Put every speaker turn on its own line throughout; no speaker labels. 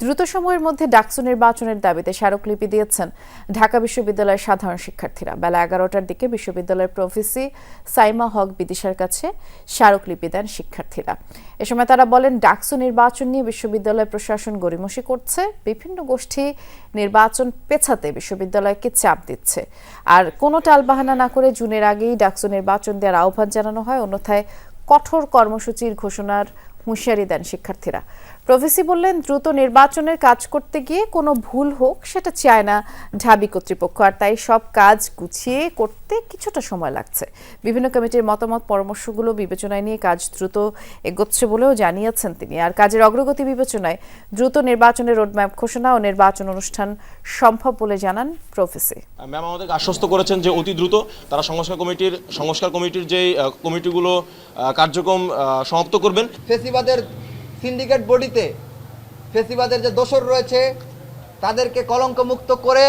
দ্রুত সময়ের মধ্যে ডাকসু নির্বাচনের দাবিতে স্মারকলিপি দিয়েছেন ঢাকা বিশ্ববিদ্যালয়ের সাধারণ শিক্ষার্থীরা। বেলা এগারোটার দিকে বিশ্ববিদ্যালয়ের প্রফেসি সাইমা হক বিদিশার কাছে স্মারকলিপি দেন শিক্ষার্থীরা। এ সময় তারা বলেন, ডাকসু নির্বাচন নিয়ে বিশ্ববিদ্যালয় প্রশাসন গড়িমসি করছে, বিভিন্ন গোষ্ঠী নির্বাচন পেছাতে বিশ্ববিদ্যালয়কে চাপ দিচ্ছে। আর কোনো টালবাহানা না করে জুনের আগেই ডাকসু নির্বাচন দেওয়ার আহ্বান জানানো হয়। অন্যথায় কঠোর কর্মসূচির ঘোষণার হুঁশিয়ারি দেন শিক্ষার্থীরা। প্রফেসি বললেন দ্রুত নির্বাচনের কাজ করতে গিয়ে কোনো ভুল হোক সেটা চায় না ঢাবি কর্তৃপক্ষ। আর তাই সব কাজ গুছিয়ে করতে কিছুটা সময় লাগছে। বিভিন্ন কমিটির মতামত পরামর্শগুলো বিবেচনায় নিয়ে কাজ দ্রুত এগোচ্ছে বলেও জানিয়েছেন তিনি। আর কাজের অগ্রগতি বিবেচনায় দ্রুত নির্বাচনের রোডম্যাপ ঘোষণা ও নির্বাচন অনুষ্ঠান সম্ভব বলে জানান প্রফেসি
ম্যাম আমাদেরকে আশ্বস্ত করেছেন যে অতি দ্রুত তারা সংস্কার কমিটির সংস্কার কমিটির যে কমিটিগুলো কার্যক্রম সমাপ্ত করবেন।
ফেসিবাদের সিন্ডিকেট বডিতে ফেসিবাদের যে দোসর রয়েছে, তাদেরকে কলঙ্ক মুক্ত করে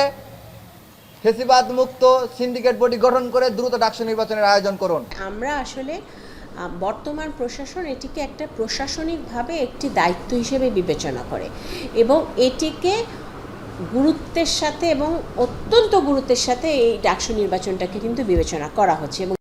ফেসিবাদ মুক্ত সিন্ডিকেট বডি গঠন করে দ্রুত ডাকসু নির্বাচনের আয়োজন করুন।
আমরা আসলে বর্তমান প্রশাসন এটিকে একটা প্রশাসনিকভাবে একটি দায়িত্ব হিসেবে বিবেচনা করে এবং এটিকে গুরুত্বের সাথে এবং অত্যন্ত গুরুত্বের সাথে এই ডাকসু নির্বাচনটাকে কিন্তু বিবেচনা করা হচ্ছে